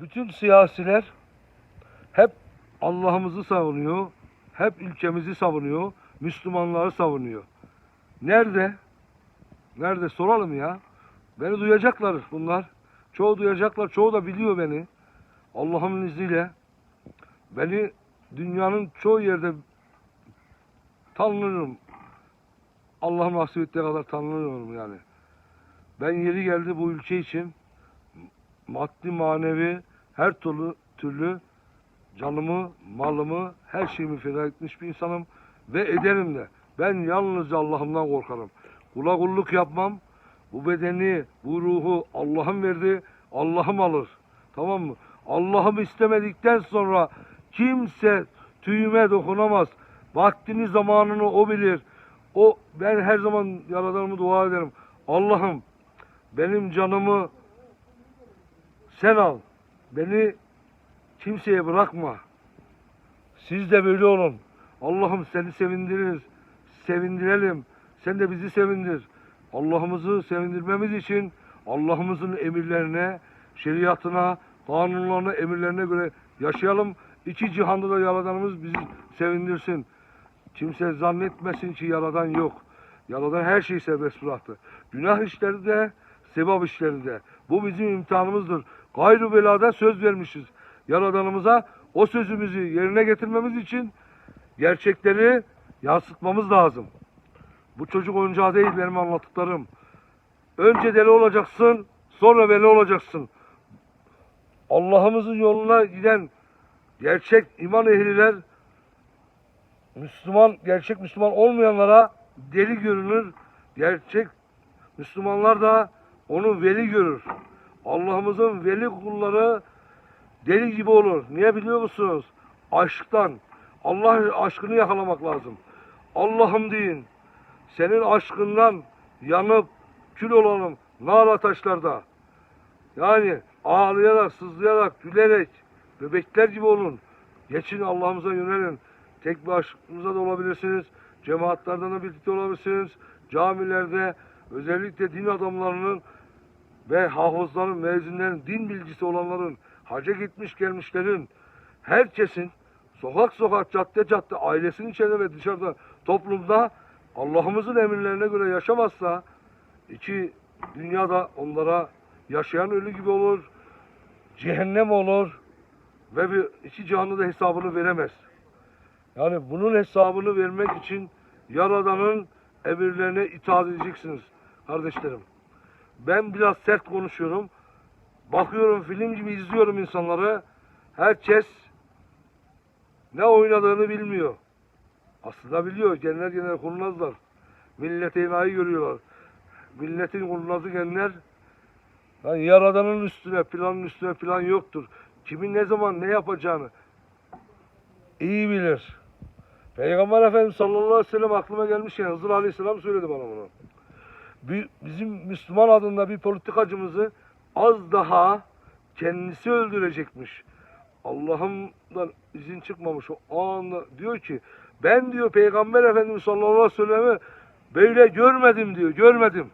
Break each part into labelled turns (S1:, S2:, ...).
S1: bütün siyasiler hep Allah'ımızı savunuyor, hep ülkemizi savunuyor, Müslümanları savunuyor. Nerede? Nerede? Soralım ya. Beni duyacaklar bunlar. Çoğu duyacaklar, çoğu da biliyor beni. Allah'ın izniyle. Beni dünyanın çoğu yerde tanınırım. Allah nasip ettiği kadar tanınıyorum yani. Ben yeri geldi bu ülke için maddi manevi her türlü türlü canımı, malımı, her şeyimi feda etmiş bir insanım ve ederim de. Ben yalnızca Allah'ımdan korkarım. Kula kulluk yapmam. Bu bedeni, bu ruhu Allah'ım verdi. Allah'ım alır. Tamam mı? Allah'ım istemedikten sonra kimse tüyüme dokunamaz. Vaktini, zamanını o bilir. O ben her zaman yaradanımı dua ederim. Allah'ım benim canımı sen al. Beni kimseye bırakma. Siz de böyle olun. Allah'ım seni sevindiririz. Sevindirelim. Sen de bizi sevindir. Allah'ımızı sevindirmemiz için Allah'ımızın emirlerine, şeriatına, kanunlarına, emirlerine göre yaşayalım. İki cihanda da Yaradanımız bizi sevindirsin. Kimse zannetmesin ki Yaradan yok. Yaradan her şeyi serbest bıraktı. Günah işleri de, sevap işleri de. Bu bizim imtihanımızdır. Gayrı belada söz vermişiz. Yaradanımıza o sözümüzü yerine getirmemiz için gerçekleri yansıtmamız lazım. Bu çocuk oyuncağı değil benim anlattıklarım. Önce deli olacaksın, sonra veli olacaksın. Allah'ımızın yoluna giden gerçek iman ehliler Müslüman, gerçek Müslüman olmayanlara deli görünür. Gerçek Müslümanlar da onu veli görür. Allah'ımızın veli kulları deli gibi olur. Niye biliyor musunuz? Aşktan. Allah aşkını yakalamak lazım. Allah'ım deyin. Senin aşkından yanıp kül olalım nar ataşlarda. Yani ağlayarak, sızlayarak, gülerek bebekler gibi olun. Geçin Allah'ımıza yönelin. Tek başınıza da olabilirsiniz. Cemaatlerden de birlikte olabilirsiniz. Camilerde özellikle din adamlarının ve hafızların, mezunların, din bilgisi olanların, haca gitmiş gelmişlerin, herkesin sokak sokak, cadde cadde, ailesinin içinde ve dışarıda, toplumda Allah'ımızın emirlerine göre yaşamazsa iki dünyada onlara yaşayan ölü gibi olur, cehennem olur ve bir iki canlı da hesabını veremez. Yani bunun hesabını vermek için Yaradan'ın emirlerine itaat edeceksiniz kardeşlerim. Ben biraz sert konuşuyorum. Bakıyorum film gibi izliyorum insanları. Herkes ne oynadığını bilmiyor. Aslında biliyor. Genler genel kurnazlar. Millete enayi görüyorlar. Milletin kurnazı genler yani Yaradan'ın üstüne, planın üstüne plan yoktur. Kimin ne zaman ne yapacağını iyi bilir. Peygamber Efendimiz sallallahu aleyhi ve sellem aklıma gelmişken Hızır Aleyhisselam söyledi bana bunu. Bir, bizim Müslüman adında bir politikacımızı az daha kendisi öldürecekmiş. Allah'ımdan izin çıkmamış o anda diyor ki ben diyor Peygamber Efendimiz sallallahu aleyhi ve sellem'i böyle görmedim diyor görmedim.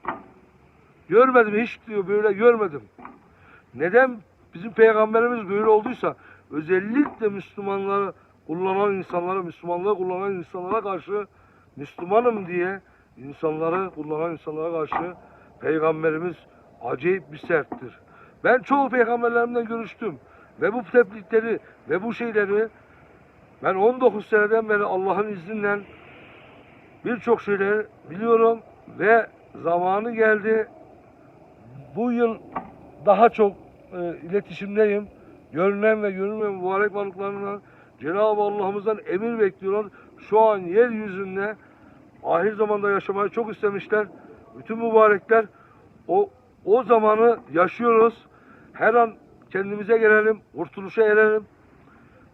S1: Görmedim hiç diyor böyle görmedim. Neden bizim peygamberimiz böyle olduysa özellikle Müslümanları kullanan insanlara, Müslümanlığı kullanan insanlara karşı Müslümanım diye insanları kullanan insanlara karşı peygamberimiz acayip bir serttir. Ben çoğu peygamberlerimden görüştüm ve bu tebliğleri ve bu şeyleri ben 19 seneden beri Allah'ın izniyle birçok şeyleri biliyorum ve zamanı geldi. Bu yıl daha çok e, iletişimdeyim. Görünen ve görünmeyen mübarek varlıklarına Cenab-ı Allah'ımızdan emir bekliyorlar. Şu an yeryüzünde ahir zamanda yaşamayı çok istemişler. Bütün mübarekler o o zamanı yaşıyoruz. Her an kendimize gelelim, kurtuluşa erelim.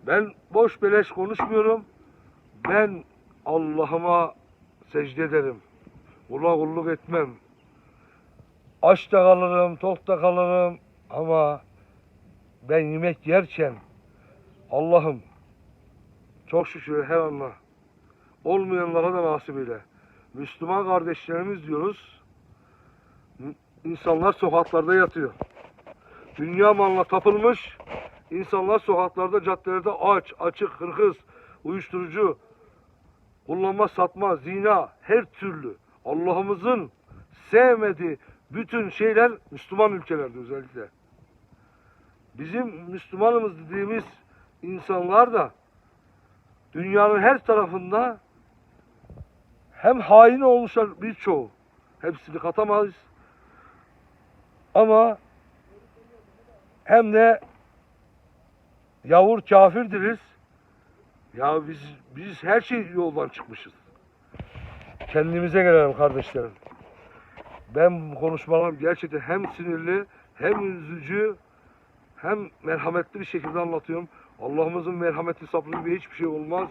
S1: Ben boş beleş konuşmuyorum. Ben Allah'ıma secde ederim. Kula kulluk etmem. Aç da kalırım, tok kalırım ama ben yemek yerken Allah'ım çok şükür her anla olmayanlara da nasip eyle. Müslüman kardeşlerimiz diyoruz. İnsanlar sokaklarda yatıyor. Dünya malına tapılmış, İnsanlar sokaklarda, caddelerde aç, açık, hırkız, uyuşturucu, kullanma, satma, zina, her türlü Allah'ımızın sevmediği bütün şeyler Müslüman ülkelerde özellikle. Bizim Müslümanımız dediğimiz insanlar da dünyanın her tarafında hem hain olmuşlar birçoğu. Hepsini katamayız. Ama hem de yavur kafirdiriz. Ya biz biz her şey yoldan çıkmışız. Kendimize gelelim kardeşlerim. Ben bu konuşmalarım gerçekten hem sinirli hem üzücü hem merhametli bir şekilde anlatıyorum. Allah'ımızın merhameti sabrı gibi hiçbir şey olmaz.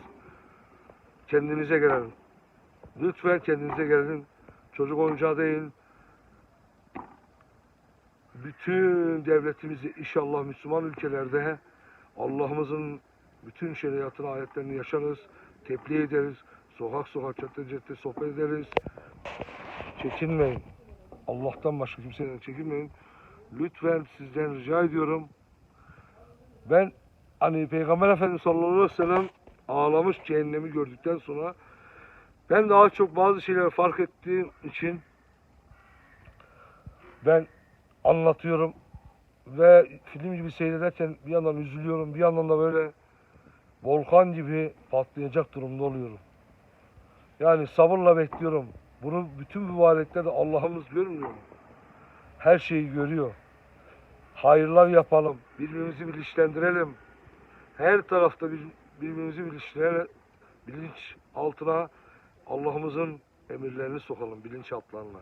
S1: Kendinize gelelim. Lütfen kendinize gelin. Çocuk oyuncağı değil. Bütün devletimizi inşallah Müslüman ülkelerde Allah'ımızın bütün şeriatını, ayetlerini yaşarız. Tebliğ ederiz. Sokak sokak, cadde cadde sohbet ederiz. Çekinmeyin. Allah'tan başka kimseden çekinmeyin. Lütfen sizden rica ediyorum. Ben hani Peygamber Efendimiz sallallahu aleyhi ve sellem ağlamış cehennemi gördükten sonra ben daha çok bazı şeyleri fark ettiğim için ben anlatıyorum ve film gibi seyrederken bir yandan üzülüyorum, bir yandan da böyle volkan gibi patlayacak durumda oluyorum. Yani sabırla bekliyorum. Bunu bütün mübareklerde Allah'ımız görmüyor mu? Her şeyi görüyor. Hayırlar yapalım, birbirimizi bilinçlendirelim. Her tarafta bir, birbirimizi bilinçlendirelim, bilinç altına Allah'ımızın emirlerini sokalım bilinçaltlarına.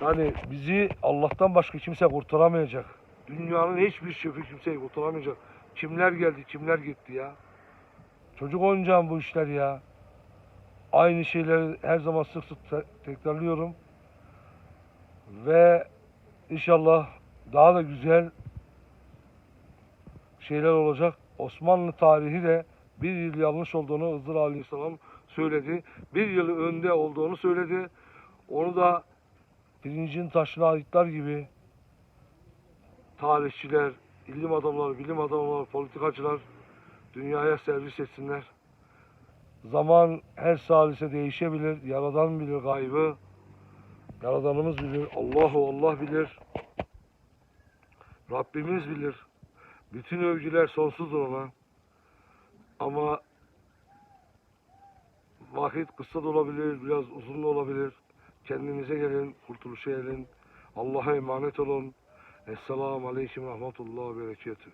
S1: Yani bizi Allah'tan başka kimse kurtaramayacak. Dünyanın hiçbir şefi kimseyi kurtaramayacak. Kimler geldi, kimler gitti ya. Çocuk oyuncağım bu işler ya. Aynı şeyleri her zaman sık sık te- tekrarlıyorum. Ve inşallah daha da güzel şeyler olacak. Osmanlı tarihi de bir yıl yanlış olduğunu Hızır Aleyhisselam söyledi. Bir yıl önde olduğunu söyledi. Onu da pirincin taşına aitler gibi tarihçiler, ilim adamları, bilim adamları, politikacılar dünyaya servis etsinler. Zaman her salise değişebilir. Yaradan bilir gaybı. Yaradanımız bilir. Allahu Allah bilir. Rabbimiz bilir. Bütün övgüler sonsuzdur ona. Ama vakit kısa da olabilir, biraz uzun da olabilir. Kendinize gelin, kurtuluşa gelin. Allah'a emanet olun. Esselamu Aleyküm Rahmetullah ve Berekatuhu.